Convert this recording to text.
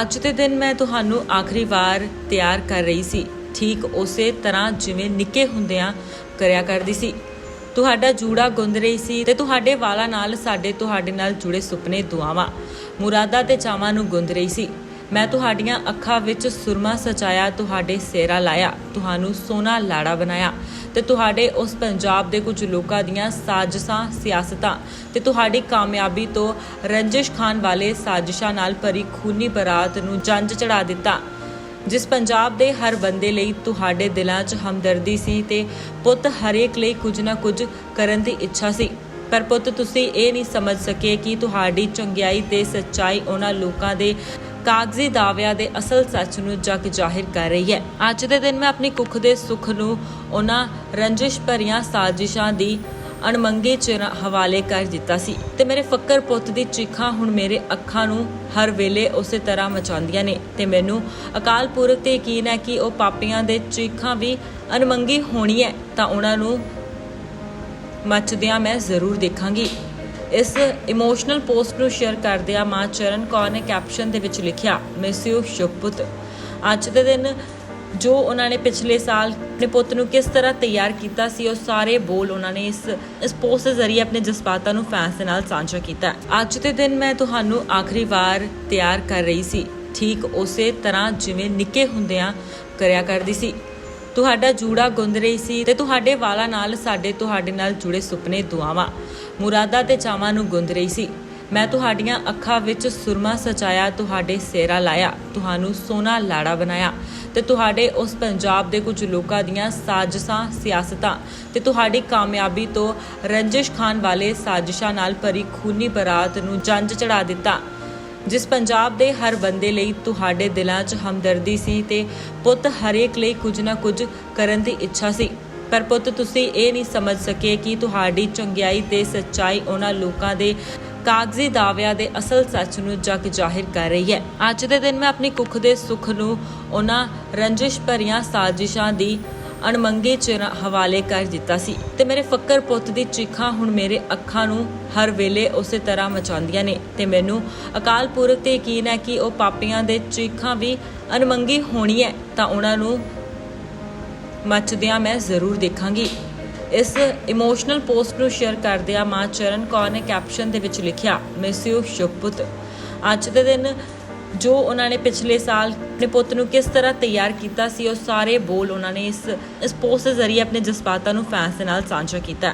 ਅੱਜ ਦੇ ਦਿਨ ਮੈਂ ਤੁਹਾਨੂੰ ਆਖਰੀ ਵਾਰ ਤਿਆਰ ਕਰ ਰਹੀ ਸੀ। ਠੀਕ ਉਸੇ ਤਰ੍ਹਾਂ ਜਿਵੇਂ ਨਿੱਕੇ ਹੁੰਦਿਆਂ ਕਰਿਆ ਕਰਦੀ ਸੀ। ਤੁਹਾਡਾ ਜੂੜਾ ਗੁੰਦ ਰਹੀ ਸੀ ਤੇ ਤੁਹਾਡੇ ਵਾਲਾਂ ਨਾਲ ਸਾਡੇ ਤੁਹਾਡੇ ਨਾਲ ਜੁੜੇ ਸੁਪਨੇ ਦੁਆਵਾਂ, ਮੁਰਾਦਾਂ ਤੇ ਚਾਵਾਂ ਨੂੰ ਗੁੰਦ ਰਹੀ ਸੀ। ਮੈਂ ਤੁਹਾਡੀਆਂ ਅੱਖਾਂ ਵਿੱਚ ਸੁਰਮਾ ਸਜਾਇਆ, ਤੁਹਾਡੇ ਸੇਰਾ ਲਾਇਆ, ਤੁਹਾਨੂੰ ਸੋਨਾ ਲਾੜਾ ਬਣਾਇਆ। ਤੇ ਤੁਹਾਡੇ ਉਸ ਪੰਜਾਬ ਦੇ ਕੁਝ ਲੋਕਾਂ ਦੀਆਂ ਸਾਜ਼ਿਸ਼ਾਂ, ਸਿਆਸਤਾਂ ਤੇ ਤੁਹਾਡੀ ਕਾਮਯਾਬੀ ਤੋਂ ਰੰਜਿਸ਼ ਖਾਨ ਵਾਲੇ ਸਾਜ਼ਿਸ਼ਾਂ ਨਾਲ ਭਰੀ ਖੂਨੀ ਬਰਾਤ ਨੂੰ ਜੰਜ ਚੜਾ ਦਿੱਤਾ, ਜਿਸ ਪੰਜਾਬ ਦੇ ਹਰ ਬੰਦੇ ਲਈ ਤੁਹਾਡੇ ਦਿਲਾਂ 'ਚ ਹਮਦਰਦੀ ਸੀ ਤੇ ਪੁੱਤ ਹਰੇਕ ਲਈ ਕੁਝ ਨਾ ਕੁਝ ਕਰਨ ਦੀ ਇੱਛਾ ਸੀ। ਪਰ ਪੁੱਤ, ਤੁਸੀਂ ਇਹ ਨਹੀਂ ਸਮਝ ਸਕੇ ਕਿ ਤੁਹਾਡੀ ਚੰਗਿਆਈ ਤੇ ਸੱਚਾਈ ਉਹਨਾਂ ਲੋਕਾਂ ਦੇ ਕਾਗਜ਼ੀ ਦਾਅਵਿਆਂ ਦੇ ਅਸਲ ਸੱਚ ਨੂੰ ਜਗ ਜ਼ਾਹਿਰ ਕਰ ਰਹੀ ਹੈ। ਅੱਜ ਦੇ ਦਿਨ ਮੈਂ ਆਪਣੀ ਕੁੱਖ ਦੇ ਸੁੱਖ ਨੂੰ ਉਹਨਾਂ ਰੰਜਿਸ਼ ਭਰੀਆਂ ਸਾਜ਼ਿਸ਼ਾਂ ਦੀ ਅਣਮੰਗੇ ਚ ਹਵਾਲੇ ਕਰ ਦਿੱਤਾ ਸੀ ਤੇ ਮੇਰੇ ਫੱਕਰ ਪੁੱਤ ਦੀ ਚੀਖਾਂ ਹੁਣ ਮੇਰੇ ਅੱਖਾਂ ਨੂੰ ਹਰ ਵੇਲੇ ਉਸੇ ਤਰ੍ਹਾਂ ਮਚਾਉਂਦੀਆਂ ਨੇ ਤੇ ਮੈਨੂੰ ਅਕਾਲ ਪੁਰਖ ਤੇ ਯਕੀਨ ਹੈ ਕਿ ਉਹ ਪਾਪੀਆਂ ਦੇ ਚੀਖਾਂ ਵੀ ਅਣਮੰਗੀ ਹੋਣੀ ਹੈ ਤਾਂ ਉਹਨਾਂ ਨੂੰ ਮੱਚਦਿਆਂ ਮੈਂ ਜ਼ਰੂਰ ਦੇਖਾਂਗੀ। ਇਸ ਇਮੋਸ਼ਨਲ ਪੋਸਟ ਨੂੰ ਸ਼ੇਅਰ ਕਰਦਿਆਂ ਮਾਂ ਚਰਨ ਕੌਰ ਨੇ ਕੈਪਸ਼ਨ ਦੇ ਵਿੱਚ ਲਿਖਿਆ ਮਿਸ ਸ਼ੁਭਪੁੱਤ। ਅੱਜ ਦੇ ਦਿਨ ਜੋ ਉਹਨਾਂ ਨੇ ਪਿਛਲੇ ਸਾਲ ਆਪਣੇ ਪੁੱਤ ਨੂੰ ਕਿਸ ਤਰ੍ਹਾਂ ਤਿਆਰ ਕੀਤਾ ਸੀ, ਉਹ ਸਾਰੇ ਬੋਲ ਉਹਨਾਂ ਨੇ ਇਸ ਇਸ ਪੋਸਟ ਦੇ ਜ਼ਰੀਏ ਆਪਣੇ ਜਜ਼ਬਾਤਾਂ ਨੂੰ ਫੈਨਸ ਦੇ ਨਾਲ ਸਾਂਝਾ ਕੀਤਾ। ਅੱਜ ਦੇ ਦਿਨ ਮੈਂ ਤੁਹਾਨੂੰ ਆਖਰੀ ਵਾਰ ਤਿਆਰ ਕਰ ਰਹੀ ਸੀ। ਠੀਕ ਉਸੇ ਤਰ੍ਹਾਂ ਜਿਵੇਂ ਨਿੱਕੇ ਹੁੰਦਿਆਂ ਕਰਿਆ ਕਰਦੀ ਸੀ। ਤੁਹਾਡਾ ਜੂੜਾ ਗੁੰਦ ਰਹੀ ਸੀ ਤੇ ਤੁਹਾਡੇ ਵਾਲਾਂ ਨਾਲ ਸਾਡੇ ਤੁਹਾਡੇ ਨਾਲ ਜੁੜੇ ਸੁਪਨੇ ਦੁਆਵਾਂ। ਮੁਰਾਦਾ ਤੇ ਚਾਵਾਂ ਨੂੰ ਗੁੰਦ ਰਹੀ ਸੀ। ਮੈਂ ਤੁਹਾਡੀਆਂ ਅੱਖਾਂ ਵਿੱਚ ਸੁਰਮਾ ਸਜਾਇਆ, ਤੁਹਾਡੇ ਸੇਰਾ ਲਾਇਆ, ਤੁਹਾਨੂੰ ਸੋਨਾ ਲਾੜਾ ਬਣਾਇਆ ਤੇ ਤੁਹਾਡੇ ਉਸ ਪੰਜਾਬ ਦੇ ਕੁਝ ਲੋਕਾਂ ਦੀਆਂ ਸਾਜ਼ਿਸ਼ਾਂ, ਸਿਆਸਤਾਂ ਤੇ ਤੁਹਾਡੀ ਕਾਮਯਾਬੀ ਤੋਂ ਰੰਜਿਸ਼ ਖਾਨ ਵਾਲੇ ਸਾਜ਼ਿਸ਼ਾਂ ਨਾਲ ਭਰੀ ਖੂਨੀ ਬਰਾਤ ਨੂੰ ਜੰਜ ਚੜਾ ਦਿੱਤਾ। ਜਿਸ ਪੰਜਾਬ ਦੇ ਹਰ ਬੰਦੇ ਲਈ ਤੁਹਾਡੇ ਦਿਲਾਂ 'ਚ ਹਮਦਰਦੀ ਸੀ ਤੇ ਪੁੱਤ ਹਰੇਕ ਲਈ ਕੁਝ ਨਾ ਕੁਝ ਕਰਨ ਦੀ ਇੱਛਾ ਸੀ। ਪਰ ਪੁੱਤ, ਤੁਸੀਂ ਇਹ ਨਹੀਂ ਸਮਝ ਸਕੇ ਕਿ ਤੁਹਾਡੀ ਚੰਗਿਆਈ ਤੇ ਸੱਚਾਈ ਉਹਨਾਂ ਲੋਕਾਂ ਦੇ ਕਾਗਜ਼ੀ ਦਾਅਵਿਆਂ ਦੇ ਅਸਲ ਸੱਚ ਨੂੰ ਜਗ ਜ਼ਾਹਿਰ ਕਰ ਰਹੀ ਹੈ। ਅੱਜ ਦੇ ਦਿਨ ਮੈਂ ਆਪਣੀ ਕੁੱਖ ਦੇ ਸੁੱਖ ਨੂੰ ਉਹਨਾਂ ਰੰਜਿਸ਼ ਭਰੀਆਂ ਸਾਜ਼ਿਸ਼ਾਂ ਦੀ ਅਣਮੰਗੇ ਚ ਹਵਾਲੇ ਕਰ ਦਿੱਤਾ ਸੀ ਤੇ ਮੇਰੇ ਫੱਕਰ ਪੁੱਤ ਦੀ ਚੀਖਾਂ ਹੁਣ ਮੇਰੇ ਅੱਖਾਂ ਨੂੰ ਹਰ ਵੇਲੇ ਉਸੇ ਤਰ੍ਹਾਂ ਮਚਾਉਂਦੀਆਂ ਨੇ ਤੇ ਮੈਨੂੰ ਅਕਾਲ ਪੁਰਖ ਤੇ ਯਕੀਨ ਹੈ ਕਿ ਉਹ ਪਾਪੀਆਂ ਦੇ ਚੀਖਾਂ ਵੀ ਅਣਮੰਗੀ ਹੋਣੀ ਹੈ ਤਾਂ ਉਹਨਾਂ ਨੂੰ ਮੱਚਦਿਆਂ ਮੈਂ ਜ਼ਰੂਰ ਦੇਖਾਂਗੀ। ਇਸ ਇਮੋਸ਼ਨਲ ਪੋਸਟ ਨੂੰ ਸ਼ੇਅਰ ਕਰਦਿਆਂ ਮਾਂ ਚਰਨ ਕੌਰ ਨੇ ਕੈਪਸ਼ਨ ਦੇ ਵਿੱਚ ਲਿਖਿਆ, ਮਿਸ ਯੂ ਸ਼ੁਭਪੁੱਤ ਅੱਜ ਦੇ ਦਿਨ ਜੋ ਉਹਨਾਂ ਨੇ ਪਿਛਲੇ ਸਾਲ ਆਪਣੇ ਪੁੱਤ ਨੂੰ ਕਿਸ ਤਰ੍ਹਾਂ ਤਿਆਰ ਕੀਤਾ ਸੀ, ਉਹ ਸਾਰੇ ਬੋਲ ਉਹਨਾਂ ਨੇ ਇਸ ਇਸ ਪੋਸਟ ਦੇ ਜ਼ਰੀਏ ਆਪਣੇ ਜਜ਼ਬਾਤਾਂ ਨੂੰ ਫੈਨਸ ਦੇ ਨਾਲ ਸਾਂਝਾ ਕੀਤਾ